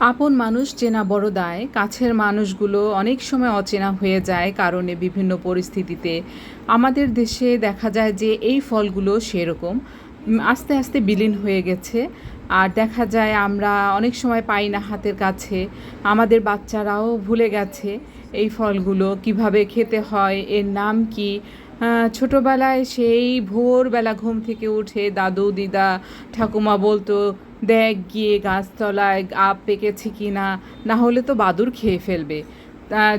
আপন মানুষ চেনা বড় দায়, কাছের মানুষগুলো অনেক সময় অচেনা হয়ে যায় কারণে বিভিন্ন পরিস্থিতিতে। আমাদের দেশে দেখা যায় যে এই ফলগুলো সেরকম আস্তে আস্তে বিলীন হয়ে গেছে। আর দেখা যায় আমরা অনেক সময় পাই না হাতের কাছে। আমাদের বাচ্চারাও ভুলে গেছে এই ফলগুলো কীভাবে খেতে হয়, এর নাম কি? ছোটোবেলায় সেই ভোরবেলা ঘুম থেকে উঠে দাদু, দিদা, ঠাকুমা বলতো দেখ গিয়ে গাছতলায় আপ পেকেছে কি না না হলে তো বাদুর খেয়ে ফেলবে।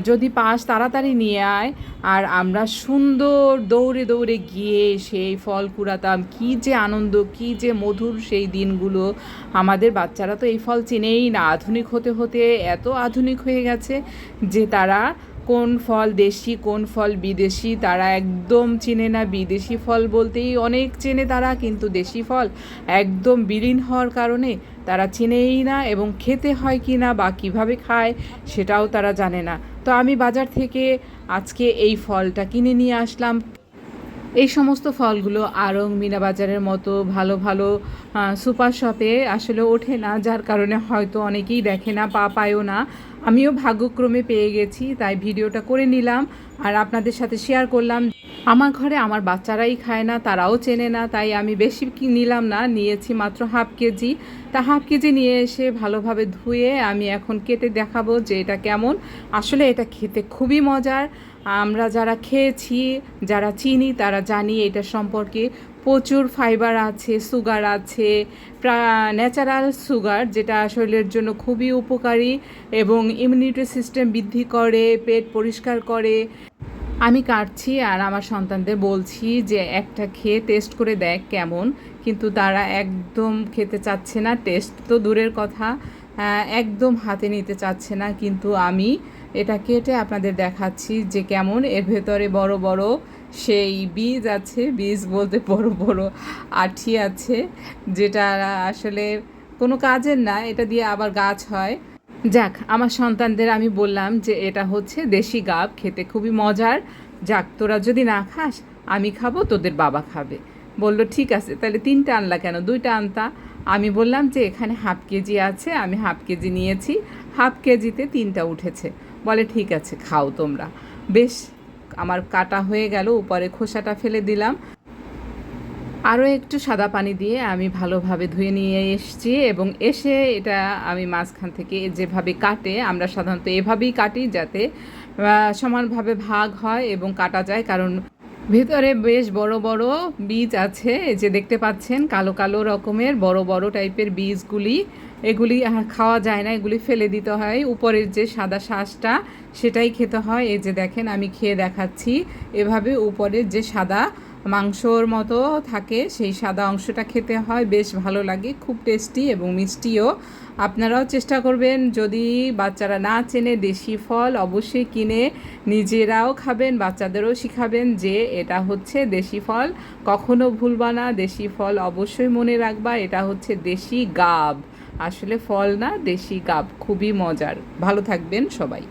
যদি পাস তাড়াতাড়ি নিয়ে আয়, আর আমরা সুন্দর দৌড়ে দৌড়ে গিয়ে সেই ফল কুড়াতাম। কী যে আনন্দ, কী যে মধুর সেই দিনগুলো। আমাদের বাচ্চারা তো এই ফল চেনেই না। আধুনিক হতে হতে এত আধুনিক হয়ে গেছে যে তারা কোন ফল দেশি, কোন ফল বিদেশি, তারা একদম চেনে না। বিদেশি ফল বলতেই অনেক চেনে তারা, কিন্তু দেশি ফল একদম বিলীন হওয়ার কারণে তারা চেনেই না এবং খেতে হয় কি না বা কীভাবে খায় সেটাও তারা জানে না। তো আমি বাজার থেকে আজকে এই ফলটা কিনে নিয়ে আসলাম। এই সমস্ত ফলগুলো আরং মিনা বাজারের মতো ভালো ভালো সুপার শপে আসলে ওঠে না, যার কারণে হয়তো অনেকেই দেখে না, পা পায়ও না। আমিও ভাগ্যক্রমে পেয়ে গেছি, তাই ভিডিওটা করে নিলাম আর আপনাদের সাথে শেয়ার করলাম। আমার ঘরে আমার বাচ্চারাই খায় না, তারাও চেনে না, তাই আমি বেশি নিলাম না, নিয়েছি মাত্র হাফ কেজি। তা হাফ কেজি নিয়ে এসে ভালোভাবে ধুয়ে আমি এখন কেটে দেখাবো যে এটা কেমন। আসলে এটা খেতে খুবই মজার। আমরা যারা খেয়েছি, যারা চিনি, তারা জানি এটা সম্পর্কে প্রচুর ফাইবার আছে, সুগার আছে ন্যাচারাল সুগার, যেটা শরীরের জন্য খুবই উপকারী এবং ইমিউনিটি সিস্টেম বৃদ্ধি করে, পেট পরিষ্কার করে। আমি কাটছি আর আমার সন্তানদের বলছি যে একটা খেয়ে টেস্ট করে দেখ কেমন। কিন্তু তারা একদম খেতে চাচ্ছে না। টেস্ট তো দূরের কথা। একদম হাতে নিতে চাচ্ছে না। কিন্তু আমি এটা কেটে আপনাদের দেখাচ্ছি যে কেমন। এর ভেতরে বড় বড় সেই বীজ আছে। বীজ বলতে বড় বড় আঠি আছে। যেটা আসলে কোনো কাজের না। এটা দিয়ে আবার গাছ হয়। যাক, আমার সন্তানদের আমি বললাম যে এটা হচ্ছে দেশি গাব, খেতে খুবই মজার। যাক, তোরা যদি না খাস, আমি খাব, তোদের বাবা খাবে। বলল, ঠিক আছে, তাহলে তিনটা আনলা কেন? দুইটা আনতা। আমি বললাম যে, এখানে হাফ কেজি আছে, আমি হাফ কেজি নিয়েছি। হাফ কেজিতে তিনটা উঠেছে। বলে, ঠিক আছে, খাও তোমরা। বেশ, আমার কাটা হয়ে গেল, উপরে খোসাটা ফেলে দিলাম। আরও একটু সাদা পানি দিয়ে আমি ভালোভাবে ধুয়ে নিয়ে এসেছি এবং এসে এটা আমি মাঝখান থেকে যেভাবে কাটে, আমরা সাধারণত এভাবেই কাটি যাতে সমানভাবে ভাগ হয় এবং কাটা যায়। কারণ ভেতরে বেশ বড় বড় বীজ আছে যে দেখতে পাচ্ছেন, কালো কালো রকমের বড় বড় টাইপের বীজগুলি, এগুলি খাওয়া যায় না, এগুলি ফেলে দিতে হয়। উপরের যে সাদা শ্বাসটা সেটাই খেতে হয়। এই যে দেখেন, আমি খেয়ে দেখাচ্ছি। এভাবে উপরের যে সাদা মাংসর মতো থাকে, সেই সাদা অংশটা খেতে হয়, বেশ ভালো লাগে, খুব টেস্টি এবং মিষ্টিও। আপনারাও চেষ্টা করবেন, যদি বাচ্চারা না চেনে দেশি ফল, অবশ্যই কিনে নিজেরাও খাবেন, বাচ্চাদেরও শিখাবেন যে এটা হচ্ছে দেশি ফল। কখনো ভুলবা না, দেশি ফল অবশ্যই মনে রাখবা, এটা হচ্ছে দেশি গাব। আসলে ফল না, দেশি গাব, খুবই মজার। ভালো থাকবেন সবাই।